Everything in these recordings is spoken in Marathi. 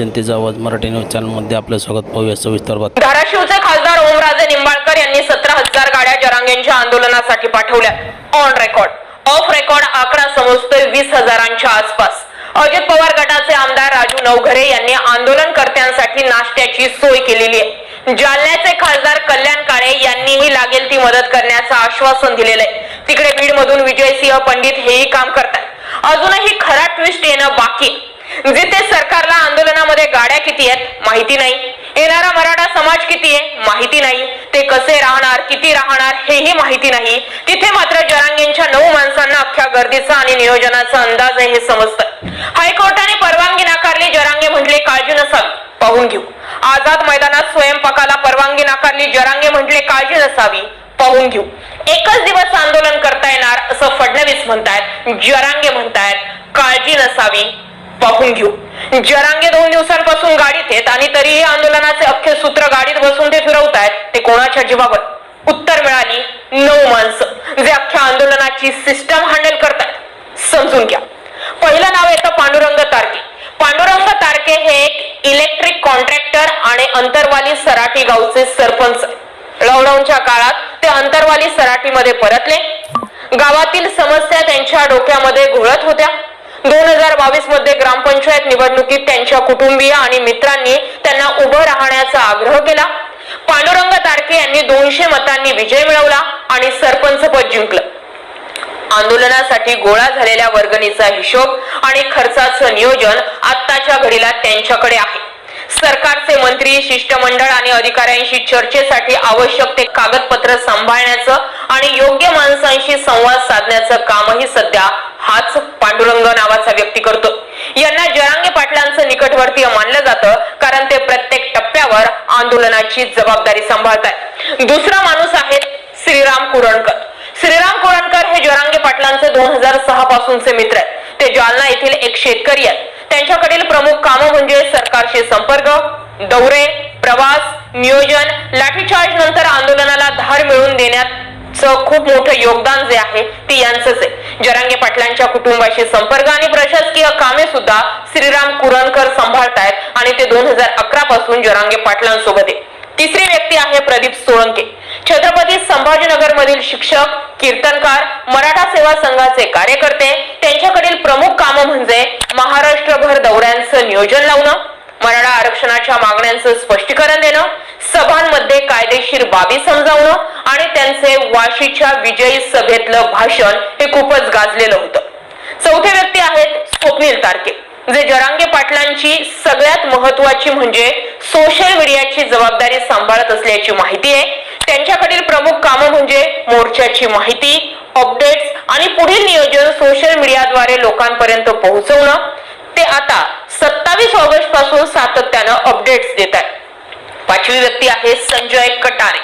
जनतेचा आवाज मराठी न्यूज चॅनलमध्ये आपलं स्वागत पाहूया सविस्तर बातमी. धाराशिवचे खासदार ओमराजे निंबाळकर यांनी सतरा हजार गाड्या जरांगेंच्या आंदोलनासाठी पाठवल्या. ऑन रेकॉर्ड ऑफ रेकॉर्ड आकडा समजतोय वीस हजारांच्या आसपास. अजित पवार गटाचे आमदार राजू नवघरे यांनी आंदोलनकर्त्यांसाठी नाश्त्याची सोय केलेली आहे. जालन्याचे खासदार कल्याण काळे यांनीही लागेल ती मदत करण्याचं आश्वासन दिलेलं आहे. तिकडे बीड मधून विजयसिंह पंडित हेही काम करतात अजूनही खरा ट्विस्ट येणं बाकी म्हणजे जिथे सरकारला आंदोलनामध्ये गाड्या किती आहेत माहिती नाही. येणारा मराठा समाज किती आहे माहिती नाही. ते कसे राहणार किती राहणार हेही माहिती नाही. तिथे मात्र जरांगींच्या नऊ माणसांना अख्ख्या गर्दीचा आणि नियोजनाचा अंदाज आहे हे समजतं हायकोर्टाने परवानगी नाकारली जरांगे म्हटले काळजी नसावी पाहून घेऊ. आझाद मैदानात स्वयंपाकाला परवानगी नाकारली जरांगे म्हटले काळजी नसावी पाहून घेऊ. एकच दिवस आंदोलन करता येणार असं फडणवीस म्हणतायत जरांगे म्हणतायत काळजी नसावी पाहून घेऊ. जरांगे दोन दिवसांपासून गाडीत आहेत आणि तरीही आंदोलनाचे अख्खे सूत्र गाडीत बसून ते फिरवतायत ते कोणाच्या जीवावर? उत्तर मिळाली नऊ माणसं जे अख्ख्या आंदोलनाची सिस्टम हँडल करतात समजून घ्या. पहिलं नाव येतं पांडुरंग तारके. पांडुरंग तारके हे एक इलेक्ट्रिक कॉन्ट्रॅक्टर आणि अंतरवाली सराटी गावचे सरपंच लॉकडाऊनच्या काळात ते अंतरवाली सराटीमध्ये परतले. गावातील समस्या त्यांच्या डोक्यामध्ये घोळत होत्या. दोन हजार बावीसमध्ये ग्रामपंचायत निवडणुकीत त्यांच्या कुटुंबीय आणि मित्रांनी त्यांना उभं राहण्याचा आग्रह केला. पांडुरंग तारखे यांनी दोनशे मतांनी विजय मिळवला आणि सरपंच पद जिंकलं. आंदोलनासाठी गोळा झालेल्या वर्गणीचा हिशोब आणि खर्चाचं नियोजन आत्ताच्या घडीला त्यांच्याकडे आहे. सरकारचे मंत्री शिष्टमंडळ आणि अधिकाऱ्यांशी चर्चेसाठी आवश्यक ते कागदपत्र सांभाळण्याचं आणि योग्य माणसांशी संवाद साधण्याचं कामही सध्या हाच पांडुरंग नावाचा व्यक्ती करतो यांना जरांगे पाटलांचं निकटवर्तीय मानलं जातं कारण ते प्रत्येक टप्प्यावर आंदोलनाची जबाबदारी सांभाळतात दुसरा माणूस आहे श्रीराम कुरणकर. श्रीराम कुरणकर हे जरांगे पाटलांचे दोन हजार सहा पासूनचे मित्र आहेत. ते जालना येथील एक शेतकरी आहेत. त्यांच्याकडील प्रमुख कामं म्हणजे सरकारशी संपर्क दौरे प्रवास नियोजन लाठीचार्ज नंतर आंदोलनाला धार मिळवून देण्याचं खूप मोठं योगदान जे आहे ते यांचंच आहे. जरांगे पाटलांच्या कुटुंबाशी संपर्क आणि प्रशासकीय कामे सुद्धा श्रीराम कुरणकर सांभाळतायत आणि ते दोन हजार अकरा पासून जरांगे पाटलांसोबत आहे. तिसरी व्यक्ती आहे प्रदीप सोळंके. छत्रपती संभाजीनगर मधील शिक्षक कीर्तनकार मराठा सेवा संघाचे कार्यकर्ते त्यांच्याकडील प्रमुख कामं म्हणजे महाराष्ट्रभर दौऱ्यांचं नियोजन लावणं मराठा आरक्षणाच्या मागण्यांचं स्पष्टीकरण देणं सभांमध्ये कायदेशीर बाबी समजावणं आणि त्यांचे वाशीच्या विजयी सभेतलं भाषण हे खूपच गाजलेलं होतं. चौथे व्यक्ती आहेत स्वप्नील तारके जे जरांगे पाटलांची सगळ्यात महत्वाची म्हणजे सोशल मीडियाची जबाबदारी सांभाळत असल्याची माहिती आहे. त्यांच्याकडील प्रमुख कामं म्हणजे मोर्चाची माहिती अपडेट्स आणि पुढील नियोजन सोशल मीडियाद्वारे लोकांपर्यंत पोहोचवणं. ते आता सत्तावीस ऑगस्टपासून सातत्यानं अपडेट्स देत आहेत. पाचवी व्यक्ती आहे संजय कटारे.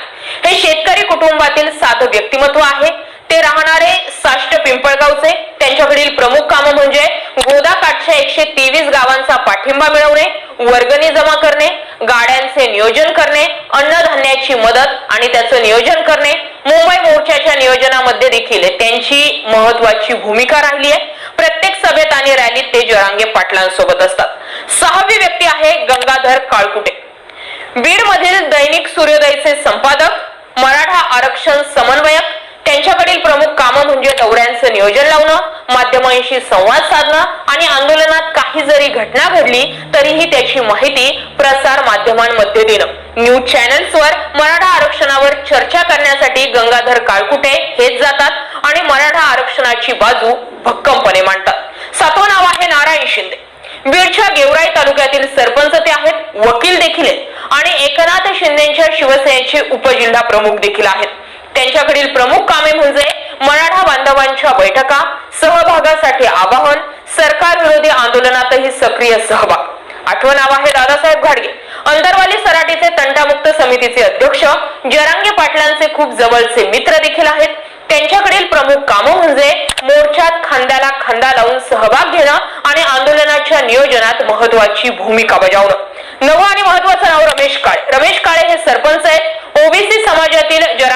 हे शेतकरी कुटुंबातील साधं व्यक्तिमत्व आहे ते राहणारे साष्ट पिंपळगावचे त्यांच्याकडील प्रमुख कामं म्हणजे गोदाकाठच्या एकशे तेवीस गावांचा पाठिंबा मिळवणे वर्गणी जमा करणे गाड्यांचे नियोजन करणे अन्नधान्याची मदत आणि त्याचं नियोजन करणे मुंबई मोर्चाच्या नियोजनामध्ये देखील त्यांची महत्वाची भूमिका राहिली आहे. प्रत्येक सभेत आणि रॅलीत ते जरांगे पाटलांसोबत असतात. सहावी व्यक्ती आहे गंगाधर काळकुटे. बीड मधील दैनिक सूर्योदयचे संपादक मराठा आरक्षण समन्वयक त्यांच्याकडील प्रमुख कामं म्हणजे दौऱ्यांचं नियोजन लावणं माध्यमांशी संवाद साधणं आणि आंदोलनात काही जरी घटना घडली तरीही त्याची माहिती प्रसार माध्यमांमध्ये देणं. न्यूज चॅनल्सवर मराठा आरक्षणावर चर्चा करण्यासाठी गंगाधर काळकुटे हेच जातात आणि मराठा आरक्षणाची बाजू भक्कमपणे मांडतात. सातवं नाव आहे नारायण शिंदे. बीडच्या गेवराई तालुक्यातील सरपंच ते आहेत वकील देखील आहेत आणि एकनाथ शिंदेच्या शिवसेनेचे उपजिल्हा प्रमुख देखील आहेत. त्यांच्याकडील प्रमुख कामे म्हणजे मराठा बांधवांच्या बैठका सहभागासाठी आवाहन सरकार विरोधी आंदोलनातही सक्रिय सहभाग. आठवण नाव आहे दादासाहेब घाडगे. अंतरवाली सराटीचे तंटामुक्त समितीचे अध्यक्ष जरांगे पाटलांचे खूप जवळचे मित्र देखील आहेत. त्यांच्याकडील प्रमुख कामं म्हणजे मोर्चात खांद्याला खांदा लावून सहभाग घेणं आणि आंदोलनाच्या नियोजनात महत्वाची भूमिका बजावणं. नवं आणि महत्वाचं नाव रमेश काळे. रमेश काळे हे सरपंच आहेत. ओबीसी समाजातील जरा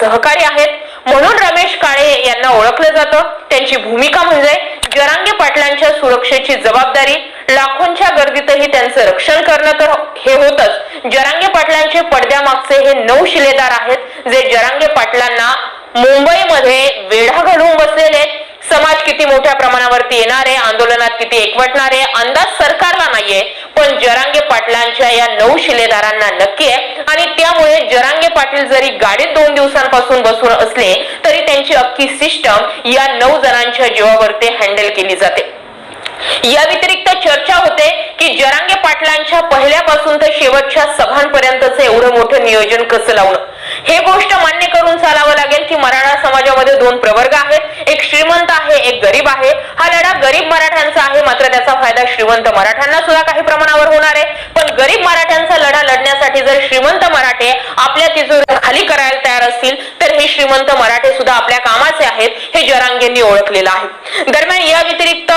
सहकारी आहेत. म्हणून रमेश काळे यांना ओळखलं जातं. त्यांची भूमिका म्हणजे जरांगे पाटलांच्या सुरक्षेची जबाबदारी. लाखोंच्या गर्दीतही त्यांचं रक्षण करणं तर हे होतच. जरांगे पाटलांचे पडद्यामागचे हे नऊ शिलेदार आहेत जे जरांगे पाटलांना मुंबईमध्ये वेढा घालून बसलेले आहेत. समाज किती मोठ्या प्रमाणावरती येणारे आंदोलनात किती एकवटणारे अंदाज सरकारला नाहीये पण जरांगे पाटलांच्या या नऊ शिलेदारांना नक्की आहे. आणि त्यामुळे जरांगे पाटील जरी गाडीत दोन दिवसांपासून बसून असले तरी त्यांची अख्खी सिस्टम या नऊ जणांच्या जीवावरती हँडल केली जाते. या व्यतिरिक्त चर्चा होते की जरांगे पाटलांच्या पहिल्यापासून तर शेवटच्या सभांपर्यंतचं एवढं मोठं नियोजन कसं लावणं? हे गोष्ट मान्य करून चालावं लागेल की मराठा समाजामध्ये दोन प्रवर्ग आहेत. एक श्रीमंत आहे एक गरीब आहे. हा लढा गरीब मराठ्यांचा आहे. मात्र त्याचा फायदा श्रीमंत मराठ्यांना सुद्धा काही प्रमाणावर होणार आहे. पण गरीब मराठ्यांचा लढा लढण्यासाठी जर श्रीमंत मराठे आपल्या तिजोरी खाली करायला तयार असतील तर हे श्रीमंत मराठे सुद्धा आपल्या कामाचे आहेत हे जरांगेंनी ओळखलेलं आहे. दरम्यान या व्यतिरिक्त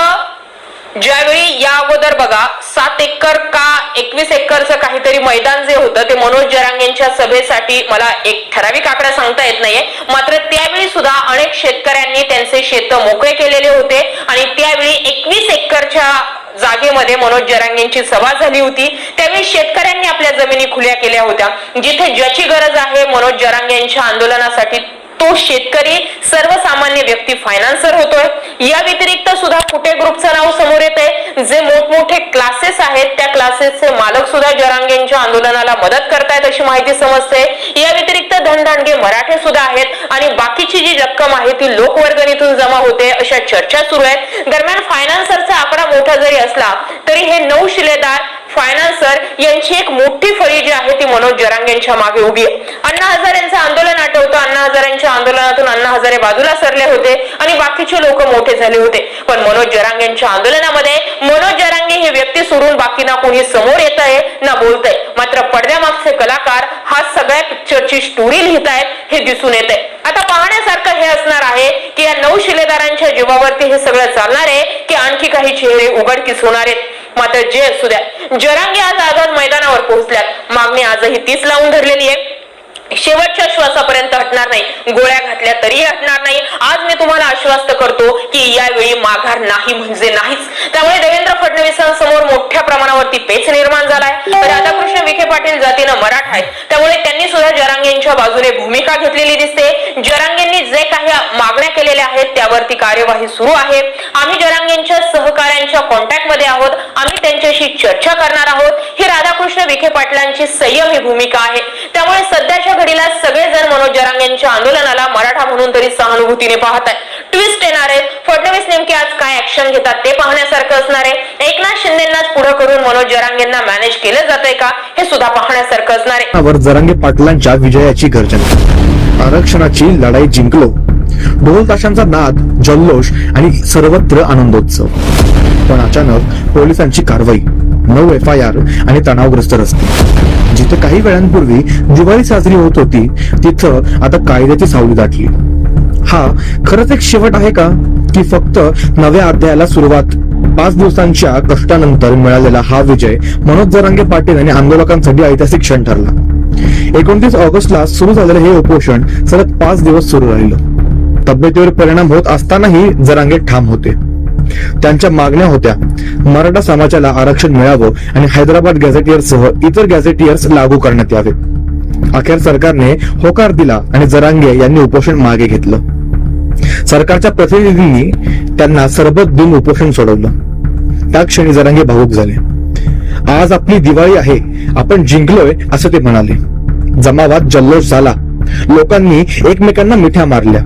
ज्यावेळी या अगोदर बघा सात एकर का एकवीस एकरचं काहीतरी मैदान जे होतं ते मनोज जरांगेंच्या सभेसाठी मला एक ठराविक आकडा सांगता येत नाहीये. मात्र त्यावेळी सुद्धा अनेक शेतकऱ्यांनी त्यांचे शेत मोकळे केलेले होते आणि त्यावेळी एकवीस एकरच्या जागेमध्ये मनोज जरांगेंची सभा झाली होती. त्यावेळी शेतकऱ्यांनी आपल्या जमिनी खुल्या केल्या होत्या. जिथे ज्याची गरज आहे मनोज जरांगेंच्या आंदोलनासाठी तो शेतकरी सर्वसामान्य व्यक्ती फायनान्सर होतोय. या व्यतिरिक्त सुद्धा कुठे ग्रुपचं नाव समोर येत आहे जे मोठमोठे क्लासेस आहेत त्या क्लासेसचे मालक सुद्धा जरांगेंच्या आंदोलनाला मदत करतायत अशी माहिती समजते. या व्यतिरिक्त धनधानगे मराठे सुद्धा आहेत आणि बाकीची जी रक्कम आहे ती लोकवर्गणीतून जमा होते अशा चर्चा सुरू आहेत. दरम्यान फायनान्सरचा आकडा मोठा जरी असला तरी हे नऊ शिलेदार फायनान्सर यांची एक मोठी फळी जी आहे ती मनोज जरांगेंच्या मागे उभी आहे. अण्णा हजारेंचं आंदोलन आठवतं. अण्णा हजारेंच्या आंदोलनातून अण्णा हजारे बाजूला सरले होते आणि बाकीचे लोक मोठे झाले होते. पण मनोज जरांगेंच्या आंदोलनामध्ये मनोज जरांगे ही व्यक्ती सोडून बाकी ना कोणी समोर येत आहे ना बोलत आहे. मात्र पडद्यामागचे कलाकार हा सगळ्या पिक्चरची स्टोरी लिहित आहेत हे दिसून येत आहे. आता पाहण्यासारखं हे असणार आहे की या नऊ शिलेदारांच्या जीवावरती हे सगळं चालणार आहे की आणखी काही चेहरे उघडकीस होणार आहेत. मात्र जे असू द्या. जरांगे आज आझाद मैदानावर पोहोचल्यात. मागणी आजही तीच लावून धरलेली आहे. शेवटच्या श्वासापर्यंत हटणार नाही. गोळ्या घातल्या तरीही हटणार नाही. आज मी तुम्हाला आश्वस्त करतो की यावेळी माघार नाही म्हणजे नाहीच. त्यामुळे देवेंद्र फडणवीसांसमोर मोठ्या प्रमाणावरती पेच निर्माण झालाय. राधाकृष्ण विखे पाटील जातीनं मराठा आहेत. त्यामुळे त्यांनी सुद्धा जरांगेंच्या बाजूने भूमिका घेतलेली दिसते. जरांगेंनी जे काही मागण्या केलेल्या आहेत त्यावरती कार्यवाही सुरू आहे. आम्ही जरांगेंच्या सहकाऱ्यांच्या कॉन्टॅक्टमध्ये आहोत. आम्ही त्यांच्याशी चर्चा करणार आहोत. ही राधाकृष्ण विखे पाटलांची संयमी भूमिका आहे. त्यामुळे सध्याच्या घडीला सगळेजण मनोज जरांगेंच्या आंदोलनाला मराठा म्हणून तरी सहानुभूतीने पाहत आहे ट्विस्ट येणार आहे. फडणवीस नेमके आज काय ऍक्शन घेतात ते पाहण्यासारखं असणार आहे. एकनाथ शिंदेनाच पुढे करून मनोज जरांगेंना मॅनेज केलं जातंय का हे सुद्धा पाहण्यासारखं असणार आहे. जरांगे पाटलांच्या विजयाची गर्जना. आरक्षणाची लढाई जिंकलो. ढोल ताशांचा नाद जल्लोष आणि सर्वत्र आनंदोत्सव. पण अचानक पोलिसांची कारवाई. नऊ एफ आय आर आणि तणावग्रस्त रस्ते. जिथे काही वेळांपूर्वी दिवाळी साजरी होत होती तिथं आता कायद्याची सावली दाटली. हा खरंच एक शेवट आहे का? की फक्त नव्या अध्यायाला सुरुवात पाच दिवसांच्या कष्टानंतर मिळालेला हा विजय मनोज जरांगे पाटील आणि आंदोलकांसाठी ऐतिहासिक क्षण ठरला. एकोणतीस ऑगस्टला सुरू झालेलं हे उपोषण सलग पाच दिवस सुरू राहिलं. तब्येतीवर परिणाम होत असतानाही जरांगे ठाम होते. त्यांच्या मागण्या होत्या. मराठा समाजाला आरक्षण मिळावं आणि हैदराबाद गॅझेटियर्ससह इतर गॅझेटियर्स लागू करण्यात यावे. अखेर सरकारने होकार दिला आणि जरांगे यांनी उपोषण मागे घेतलं. सरकारच्या प्रतिनिधींनी त्यांना सरबत देऊन उपोषण सोडवलं. त्या क्षणी जरांगे भावूक झाले. आज आपली दिवाळी आहे. आपण जिंकलोय असं ते म्हणाले. जमावात जल्लोष झाला. लोकांनी एकमेकांना मिठ्या मारल्या.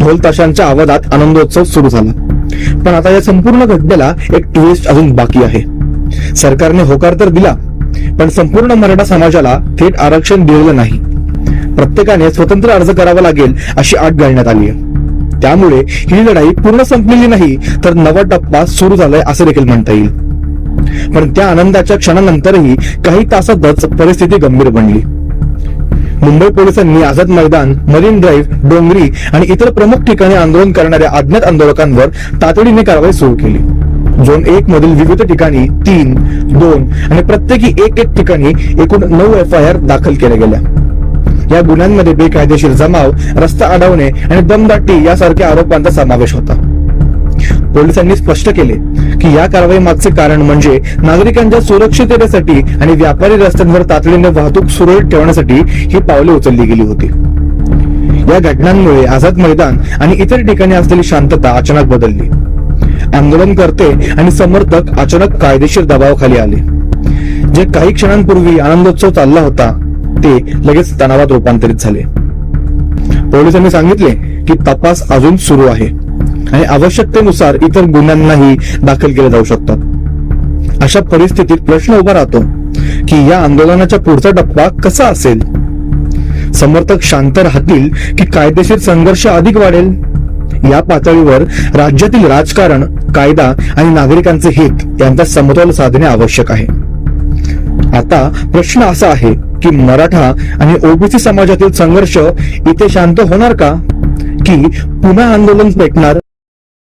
ढोल ताशांच्या आवाजात आनंदोत्सव सुरू झाला. पण आता या संपूर्ण घटनेला एक ट्विस्ट अजून बाकी आहे. सरकारने होकार तर दिला पण संपूर्ण मराठा समाजाला थेट आरक्षण दिलेलं नाही. प्रत्येकाने स्वतंत्र अर्ज करावा लागेल अशी अट घालण्यात आली आहे. त्यामुळे ही लढाई पूर्ण संपलेली नाही तर नवा टप्पा सुरू झालाय असं देखील म्हणता येईल. पण त्या आनंदाच्या क्षणानंतरही काही तासातच परिस्थिती गंभीर बनली. मुंबई पोलिसांनी आझाद मैदान मरीन ड्राईव्ह डोंगरी आणि इतर प्रमुख ठिकाणी आंदोलन करणाऱ्या अज्ञात आंदोलकांवर तातडीने कारवाई सुरू केली. झोन एक मधील विविध ठिकाणी तीन दोन आणि प्रत्येकी एक एक ठिकाणी एकूण नऊ एफ आय आर दाखल केल्या गेल्या. या गुन्ह्यांमध्ये बेकायदेशीर जमाव रस्ता अडवणे आणि दमदाटी यासारख्या आरोपांचा समावेश होता. पोलिसांनी स्पष्ट केले की या कारवाई मागचे कारण म्हणजे नागरिकांच्या सुरक्षिततेसाठी आणि व्यापारी रस्त्यांवर तातडीने वाहतूक सुरळीत ठेवण्यासाठी ही पावले उचलली गेली होती. या घटनांमुळे आझाद मैदान आणि इतर ठिकाणी असलेली शांतता अचानक बदलली. आंदोलनकर्ते आणि समर्थक अचानक कायदेशीर दबावाखाली आले. जे काही क्षणांपूर्वी आनंदोत्सव चालला होता ते लगेच तणावात रूपांतरित झाले. पोलिसांनी सांगितले की तपास अजून सुरू आहे. आणि आवश्यकतेनुसार इतर गुन्ह्यांनाही दाखल केले जाऊ शकतात. अशा परिस्थितीत प्रश्न उभा राहतो की या आंदोलनाच्या पुढचा टप्पा कसा असेल? समर्थक शांत राहतील की कायदेशीर संघर्ष अधिक वाढेल? या पातळीवर राज्यातील राजकारण कायदा आणि नागरिकांचे हित यांचा समतोल साधणे आवश्यक आहे. आता प्रश्न असा आहे की मराठा आणि ओबीसी समाजातील संघर्ष इथे शांत होणार का? की पुन्हा आंदोलन पेटणार?